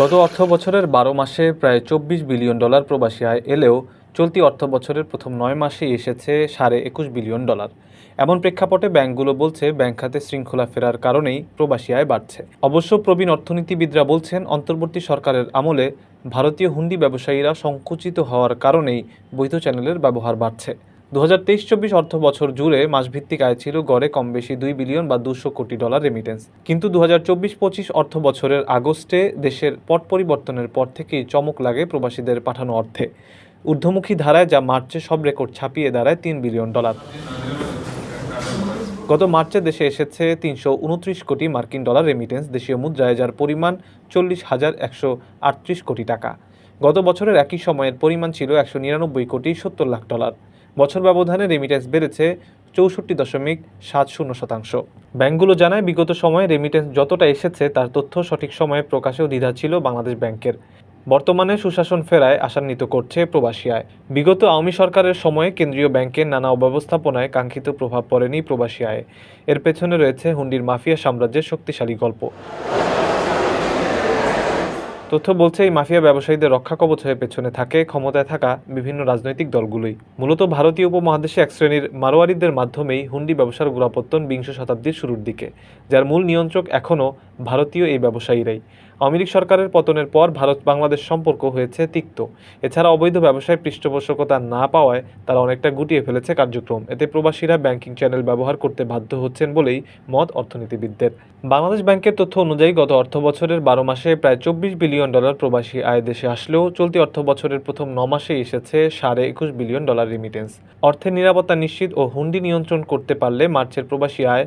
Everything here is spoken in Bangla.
গত অর্থ বছরের বারো মাসে প্রায় চব্বিশ বিলিয়ন ডলার প্রবাসী আয় এলেও চলতি অর্থ বছরের প্রথম নয় মাসেই এসেছে সাড়ে একুশ বিলিয়ন ডলার। এমন প্রেক্ষাপটে ব্যাংকগুলো বলছে ব্যাংক খাতে শৃঙ্খলা ফেরার কারণেই প্রবাসী আয় বাড়ছে। অবশ্য প্রবীণ অর্থনীতিবিদরা বলছেন, অন্তর্বর্তী সরকারের আমলে ভারতীয় হুন্ডি ব্যবসায়ীরা সংকুচিত হওয়ার কারণেই বৈধ চ্যানেলের ব্যবহার বাড়ছে। দু হাজার তেইশ চব্বিশ অর্থ বছর জুড়ে মাসভিত্তিক আয় ছিল গড়ে কম বেশি দুই বিলিয়ন বা দুশো কোটি ডলার রেমিটেন্স কিন্তু দু হাজার চব্বিশ পঁচিশ অর্থ বছরের আগস্টে দেশের পট পরিবর্তনের পর থেকেই চমক লাগে প্রবাসীদের পাঠানো অর্থে। ঊর্ধ্বমুখী ধারায় যা মার্চে সব রেকর্ড ছাপিয়ে দাঁড়ায় তিন বিলিয়ন ডলার। গত মার্চে দেশে এসেছে তিনশো উনত্রিশ কোটি মার্কিন ডলার রেমিটেন্স দেশীয় মুদ্রায় যার পরিমাণ চল্লিশ হাজার একশো আটত্রিশ কোটি টাকা। গত বছরের একই সময়ের পরিমাণ ছিল একশো নিরানব্বই কোটি সত্তর লাখ ডলার। বছর ব্যবধানে রেমিটেন্স বেড়েছে চৌষট্টি দশমিক সাত শূন্য শতাংশ। ব্যাংকগুলো জানায়, বিগত সময়ে রেমিটেন্স যতটা এসেছে, তার তথ্য সঠিক সময়ে প্রকাশেও দ্বিধা ছিল বাংলাদেশ ব্যাংকের। বর্তমানে সুশাসন ফেরায় আশান্বিত করছে প্রবাসী আয় বিগত আওয়ামী সরকারের সময়ে কেন্দ্রীয় ব্যাংকের নানা অব্যবস্থাপনায় কাঙ্ক্ষিত প্রভাব পড়েনি প্রবাসী আয়ে এর পেছনে রয়েছে হুন্ডির মাফিয়া সাম্রাজ্যের শক্তিশালী গল্প। তথ্য বলছে, এই মাফিয়া ব্যবসায়ীদের রক্ষা কবচ হয়ে পেছনে থাকে, ক্ষমতায় থাকা বিভিন্ন রাজনৈতিক দলগুলোই। মূলত ভারতীয় উপমহাদেশে এক শ্রেণির মারোয়ারিদের মাধ্যমেই হুন্ডি ব্যবসার গুরাপত্তন বিংশ শতাব্দীর শুরুর দিকে, যার মূল নিয়ন্ত্রক এখনও ভারতীয় এই ব্যবসায়ীরাই। লীগ সরকারের পতনের পর ভারত বাংলাদেশ সম্পর্ক হয়েছে তিক্ত। এছাড়া অবৈধ ব্যবসায় পৃষ্ঠপোষকতা না পাওয়ায় তারা অনেকটা গুটিয়ে ফেলেছে কার্যক্রম। এতে প্রবাসীরা ব্যাংকিং চ্যানেল ব্যবহার করতে বাধ্য হচ্ছেন বলেই মত অর্থনীতিবিদদের। বাংলাদেশ ব্যাংকের তথ্য অনুযায়ী গত অর্থ বছরের বারো মাসে প্রায় চব্বিশ বিলিয়ন ডলার প্রবাসী আয় দেশে আসলেও চলতি অর্থ বছরের প্রথম ন মাসে এসেছে সাড়ে একুশ বিলিয়ন ডলার রিমিটেন্স অর্থের নিরাপত্তা নিশ্চিত ও হুন্ডি নিয়ন্ত্রণ করতে পারলে মার্চের প্রবাসী আয়